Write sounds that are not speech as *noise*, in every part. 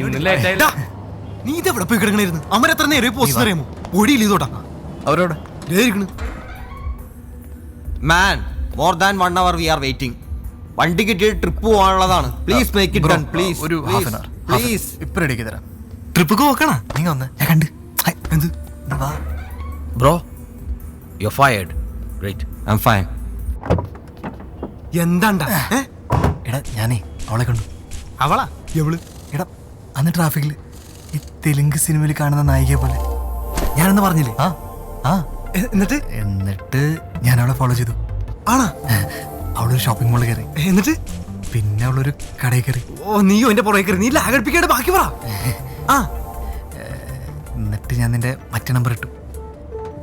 ഇന്ന് ലേറ്റ് ആയില്ല നീ ഇതെവിടെ പോയി കിടക്കണായിരുന്നു അമര എത്ര നേരം പോസ്റ്റ് അറിയാമോ? ഒടിയിൽ ഇതോട്ടാ അവരോട്? ഇരിക്കണ്. Man more than one hour we are waiting വണ്ടി കിട്ടിയിട്ട് trip പോകാനുള്ളതാണ്. Please make it Bro, done please ഒരു ഹാഫ് ആൻ അവർ പ്ലീസ് ഇപ്പൊ റെഡിയാക്കി തരാം. ട്രിപ്പ് പോകണ നീ വന്ന്. ഞാൻ കണ്ട്. ഹായ്. എന്ത്? നീ വാ. Bro you fired great I am fine എന്താണ്ടാ ഏ? എടാ ഞാനേ അവളെ കണ്ടു. അവളാ? എവൾ? എടാ അന്ന് ട്രാഫിക്കിൽ ഈ തെലുങ്ക് സിനിമയിൽ കാണുന്ന നായികയെ പോലെ. ഞാനെന്ന് പറഞ്ഞില്ലേ? ആ ആ. എ- എന്നിട്ട്? എന്നിട്ട്? ഞാൻ അവളെ ഫോളോ ചെയ്തു. ആണാ? അവളൊരു ഷോപ്പിംഗ് മോളിൽ കയറി. എന്നിട്ട്? പിന്നെ അവളൊരു കടയിൽ കയറി. ഓ നീയോ എന്റെ പുറകെ കയറി. നീ ലാഗടിപ്പിക്കാണ്ട് ബാക്കി പറ. ആ. എന്നിട്ട് ഞാൻ നിന്റെ മറ്റേ നമ്പർ ഇട്ടു.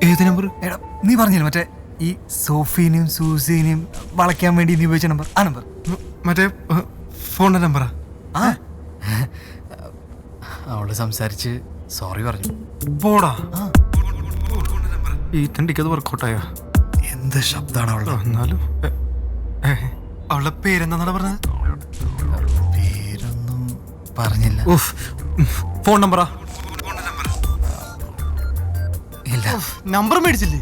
ഏത് നമ്പർ എടാ നീ പറഞ്ഞില്ലേ മറ്റേ ഈ സോഫീനെയും സൂസീനെയും വളയ്ക്കാൻ വേണ്ടി നീ ഉപയോഗിച്ച നമ്പർ ആ നമ്പർ മറ്റേ ഫോണിന്റെ നമ്പറാ ആ? അവൾ സംസാരിച്ച് സോറി പറഞ്ഞു. പോടാ. ഈ തണ്ടിക്കത് വർക്കൗട്ടായോ എന്ത് ശബ്ദമാണ് അവളുടെ? എന്നാലും അവളുടെ പേരെന്താണ് പറഞ്ഞത്? പേരൊന്നും പറഞ്ഞില്ല. ഫോൺ നമ്പറാ ഇല്ല. നമ്പർ മേടിച്ചില്ലേ?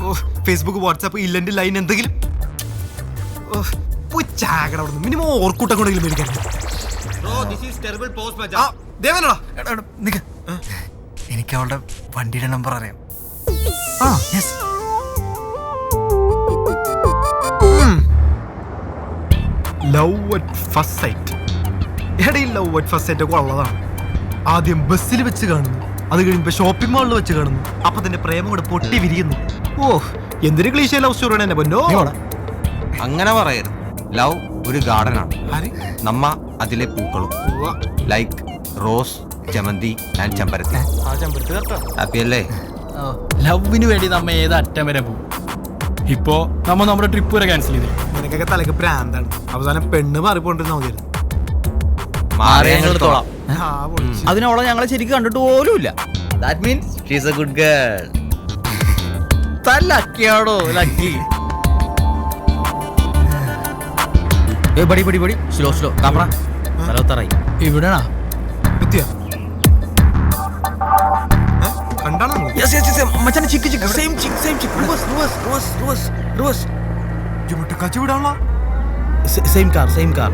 ഓ ഫേസ്ബുക്ക് വാട്സാപ്പ് ഇല്ലെന്റെ ലൈൻ എന്തെങ്കിലും. ഓ, ചാകട മിനിമം ഓർക്കൂട്ടം കൊണ്ടെങ്കിലും മേടിക്കാൻ ആ ദേവനടാ. എടാ, എടാ, നിക്ക്. എനിക്ക് അവളുടെ വണ്ടിയുടെ നമ്പർ അറിയാം. ആ yes love at first sight എടാ ലവ് അറ്റ് ഫസ്റ്റ് സൈറ്റ് ഒക്കെ ഉള്ളതാണ്. ആദ്യം ബസ്സിൽ വെച്ച് കാണുന്നു. അത് കഴിയുമ്പോ ഷോപ്പിംഗ് മാളിൽ വെച്ച് കാണുന്നു. അപ്പൊ തന്നെ പ്രേമം കൂടെ പൊട്ടി വിരിയുന്നു. ഓ എന്തൊരു ക്ലീശ ലവ് സ്റ്റോറിയാണ് എന്നെ പൊന്നോ? അങ്ങനെ പറയരുത്. ലവ് ഒരു ഗാർഡനാണ്? നമ്മ അതിലെ പൂക്കളും. ലൈക്ക് റോസ് ചമന്തി ആൻഡ് ചെമ്പരത്തി ആ ചെമ്പരത്തി കേട്ടോ ഹാപ്പി അല്ലേ? ലവിന് വേണ്ടി നമ്മ ഏത് അറ്റം വരെ പോകും? ഇപ്പോ നമ്മ നമ്മുടെ ട്രിപ്പ് വരെ ക്യാൻസൽ ചെയ്തേ നിനക്കൊക്കെ തലക്ക് പ്രാന്താണ്. അവസാനം പെണ്ണ് മാറിപ്പോണ്ടിരുന്ന മതിയായിരുന്നു. അതിനവളെ ഞങ്ങളെ ശരിക്കും കണ്ടിട്ട് പോലും ഇല്ല. That means she's a good girl താൻ lucky a buddy buddy buddy slow slow camera സ്ഥലത്തറായി ഇവിടെയാണോ? എത്തിയോ? കണ്ടാണോ? യെസ് യെസ് യെസ് മച്ചാനെ chick chick. Same chick same chick. Reverse reverse reverse reverse reverse. ഇവിടെ കച്ചു വിടാനുള്ള സെയിം കാർ സെയിം കാർ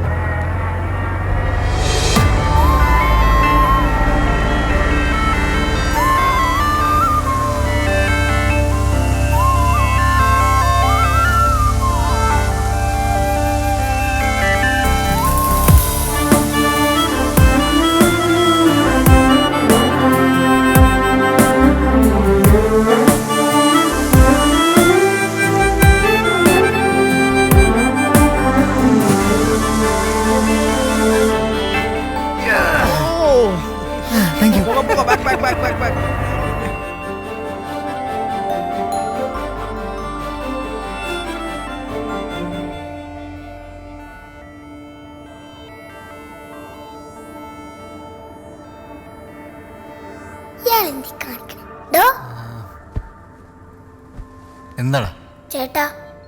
എന്താടാ ചേട്ടാ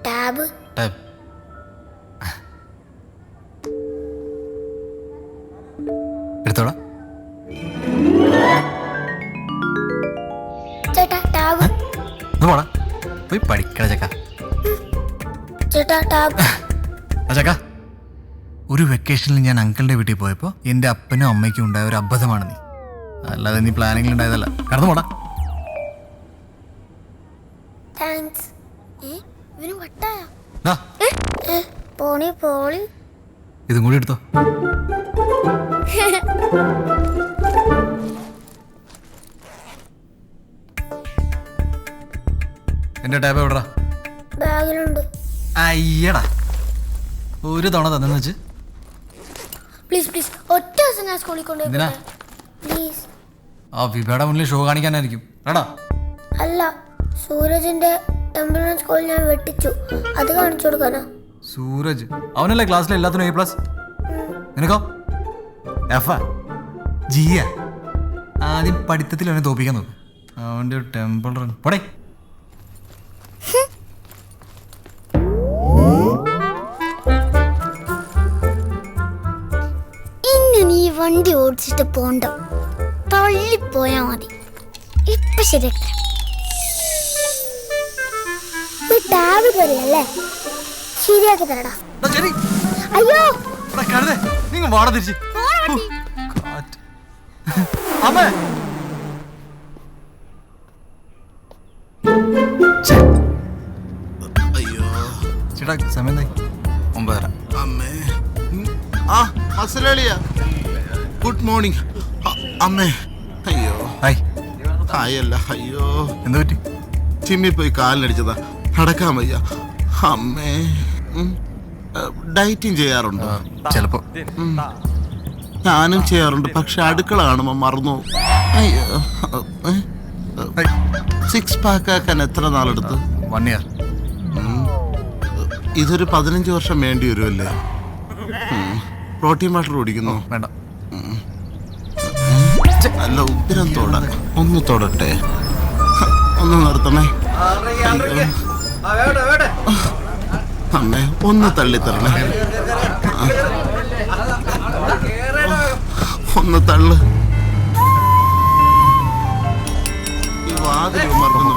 ടാബ്. ടാബ്. എടുത്തോടാ ചേട്ടാ ടാബ്. ഒന്ന് പോടാ പോയി പഠിക്കണ ചക്ക. ചേട്ടാ ടാബ്. ആ ചക്ക. ഒരു വെക്കേഷനിൽ ഞാൻ അങ്കിളിന്റെ വീട്ടിൽ പോയപ്പോൾ എന്റെ അപ്പനും അമ്മയ്ക്കും ഉണ്ടായ ഒരു അബദ്ധമാണ് നീ. അല്ലാതെ നീ പ്ലാനിങ്ങിൽ ഉണ്ടായതല്ല. കടന്നു പോടാ. താങ്ക്സ് ഏ? ഇവന് വട്ടായ? ദാ, പോണി പോളി. ഇതും കൂടി എടുത്തോ. എന്റെ ടാബ് എവിടാ ബാഗിലുണ്ട്. അയ്യടാ ഒരു തവണ തന്നെന്ന് വെച്ച്. പ്ലീസ് പ്ലീസ് ഒറ്റ ദിവസം ഞാൻ സ്കൂളിൽ എന്തിനാ? കൊണ്ടുപോയി പ്ലീസ് ആ വിഭയുടെ മുന്നിൽ ഷോ കാണിക്കാനായിരിക്കും. എടാ. അല്ല. സൂരജിന്റെ എംബുലൻസ് കോൾ ഞാൻ വെട്ടിച്ചു. അത് കാണിച്ചു കൊടുക്കാനാ. സൂരജ്. അവനല്ലേ ക്ലാസ്സിലെ എല്ലാത്തിനും എ പ്ലസ് നിനക്കോ? എഫ് ജിയ ആദ്യം പഠിത്തത്തിൽ അവനെ തോപ്പിക്കാൻ നോക്കും. അവന്റെ ഒരു ടെമ്പിൾ റൺ പോടേ. വണ്ടി ഓടിച്ചിട്ട് പോണ്ട. തള്ളിപ്പോയാ മതി. ഇപ്പൊ ശരിയാക്കി ഈ കയറിയല്ലേ ശരിയാക്കി തരടാ. അയ്യോ. കഴുതേ, നിങ്ങൾ വാട തിരിച്ച്. അമ്മേ. ചേട്ടാ സമയം ഒമ്പതര. അമ്മേ. ആ മസലാളിയ ഗുഡ് മോർണിംഗ്. അമ്മേ. അയ്യോ. ഹായ്. അല്ല അയ്യോ. എന്താ പറ്റി? ചിമ്മി പോയി കാലിനടിച്ചതാ. നടക്കാൻ വയ്യ. അമ്മേ. ഡയറ്റും ചെയ്യാറുണ്ട്? ചിലപ്പോ. ഞാനും ചെയ്യാറുണ്ട്. പക്ഷെ അടുക്കള കാണുമ്പോ മറന്നു അയ്യോ. സിക്സ് പാക്ക് ആക്കാൻ എത്ര നാളെടുത്ത്? വൺ ഇയർ ഇതൊരു പതിനഞ്ച് വർഷം വേണ്ടി വരുമല്ലേ പ്രോട്ടീൻ വാട്ടർ കുടിക്കുന്നു? വേണ്ട. നല്ല ഉഗ്രം തൊട ഒന്ന് തൊടട്ടെ. ഒന്ന് നിർത്തണേ. അയ്യോ. അമ്മേ ഒന്ന് തള്ളിത്തരണേ. ഒന്ന് തള്ളു ഈ വാതിൽ ഉമ്മർക്കൊന്ന്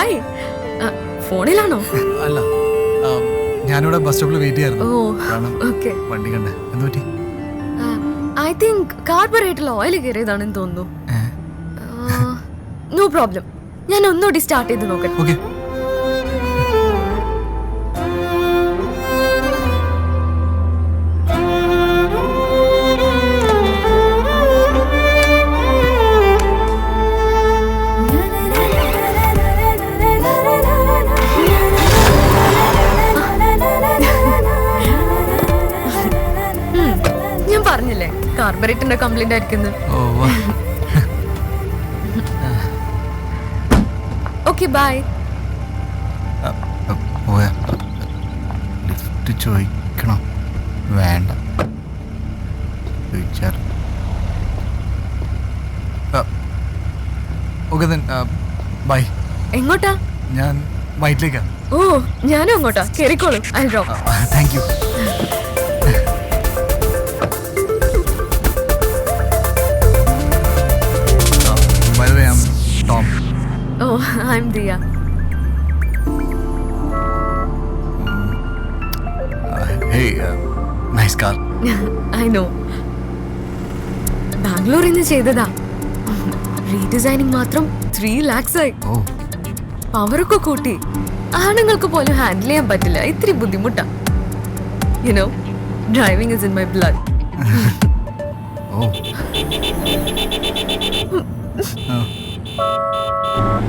ഹായ്. ഫോണിലാണോ? അല്ല ഞാനിവിടെ ബസ് സ്റ്റോപ്പിൽ വെയിറ്റ് ചെയ്യാറുണ്ട് ചെയ്യായിരുന്നു കാരണം ഓക്കെ. വണ്ടി കണ്ടേ. എന്ത് പറ്റി? ഐ തിങ്ക് കാർബറേറ്ററിൽ ഓയിൽ കയറിയതാണെന്ന് തോന്നുന്നു. നോ പ്രോബ്ലം ഞാൻ ഒന്നുകൂടി സ്റ്റാർട്ട് ചെയ്ത് നോക്കട്ടെ. ഓക്കെ ഞാൻ പറഞ്ഞില്ലേ? കാർബറേറ്ററിന്റെ കംപ്ലൈന്റ് ആയിരിക്കുന്നു ഓക്കെ ബൈ ലിഫ്റ്റ് ചോദിക്കണം. വേണ്ട. ചോദിച്ചാൽ. ഓക്കെ ബൈ എങ്ങോട്ടാ? ഞാൻ വൈറ്റിലേക്കാ ഓ ഞാനും അങ്ങോട്ടാ. കേറിക്കോളൂ. I drop thank you I am Diya nice car I know ബാംഗ്ലൂരിൽ നിന്ന് ചെയ്തതാ. റീഡിസൈനിങ് മാത്രം ത്രീ ലാക്സ് ആയി. ഓ. പവറൊക്കെ കൂട്ടി. ആണുങ്ങൾക്ക് പോലും ഹാൻഡിൽ ചെയ്യാൻ പറ്റില്ല. ഇത്തിരി ബുദ്ധിമുട്ടാ. You know driving is in my blood ഓ.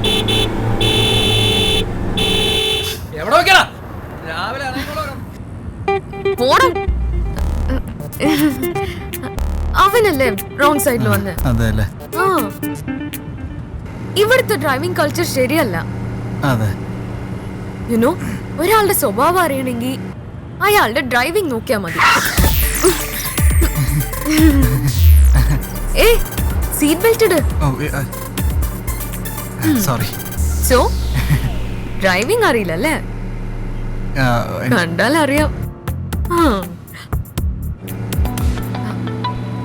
*laughs* എവിടെ നോക്കിയാ രാവിലെ പോണം അവനല്ലേ റോങ് സൈഡിൽ വന്ന്? അതെ അല്ലേ ആ. ഇവിടുത്തെ ഡ്രൈവിംഗ് കൾച്ചർ ശരിയല്ല. അതെ. യുനോ ഒരാളുടെ സ്വഭാവം അറിയണമെങ്കിൽ അയാളുടെ ഡ്രൈവിംഗ് നോക്കിയാൽ മതി. ഏ സീറ്റ് ബെൽറ്റ് ഇട്. ഓ സോറി സോ ഡ്രൈവിംഗ് അറിയില്ലല്ലേ? കണ്ടാൽ അറിയാം.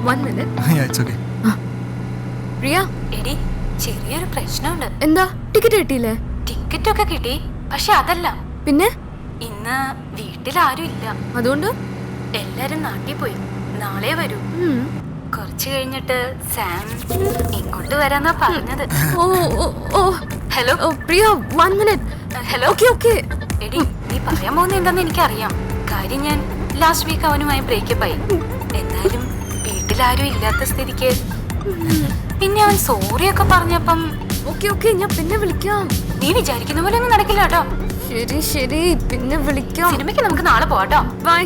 One minute it's okay Priya എടി ചെറിയൊരു പ്രശ്നമുണ്ട്. എന്താ? ടിക്കറ്റ് കിട്ടിയില്ലേ? ടിക്കറ്റ് ഒക്കെ കിട്ടി പക്ഷെ അതല്ല. പിന്നെ? ഇന്ന് വീട്ടിൽ ആരും ഇല്ല. അതുകൊണ്ട്? എല്ലാരും നാട്ടിൽ പോയി. നാളെ വരൂ. കുറച്ച് കഴിഞ്ഞിട്ട് സാം ഇങ്ങോട്ട് വരാന്നാ പറഞ്ഞത്. ഓ ഓ ഹലോ? ഓ Priya one minute hello? Okay okay എടി നീ പറയാൻ പോകുന്ന എന്താന്ന് എനിക്കറിയാം. കാര്യം ഞാൻ ലാസ്റ്റ് വീക്ക് അവനുമായി ബ്രേക്കപ്പ് ആയി. എന്നാലും വീട്ടിലാരും ഇല്ലാത്ത സ്ഥിതിക്ക്. പിന്നെ അവൻ സോറിയൊക്കെ പറഞ്ഞപ്പം ഓക്കെ ഓക്കെ ഞാൻ പിന്നെ വിളിക്കാം. നീ വിചാരിക്കുന്ന പോലെ ഒന്നും നടക്കില്ല കേട്ടോ. ശരി ശരി പിന്നെ വിളിക്കാം. സിനിമയ്ക്ക് നമുക്ക് നാളെ പോവാട്ടോ ബൈ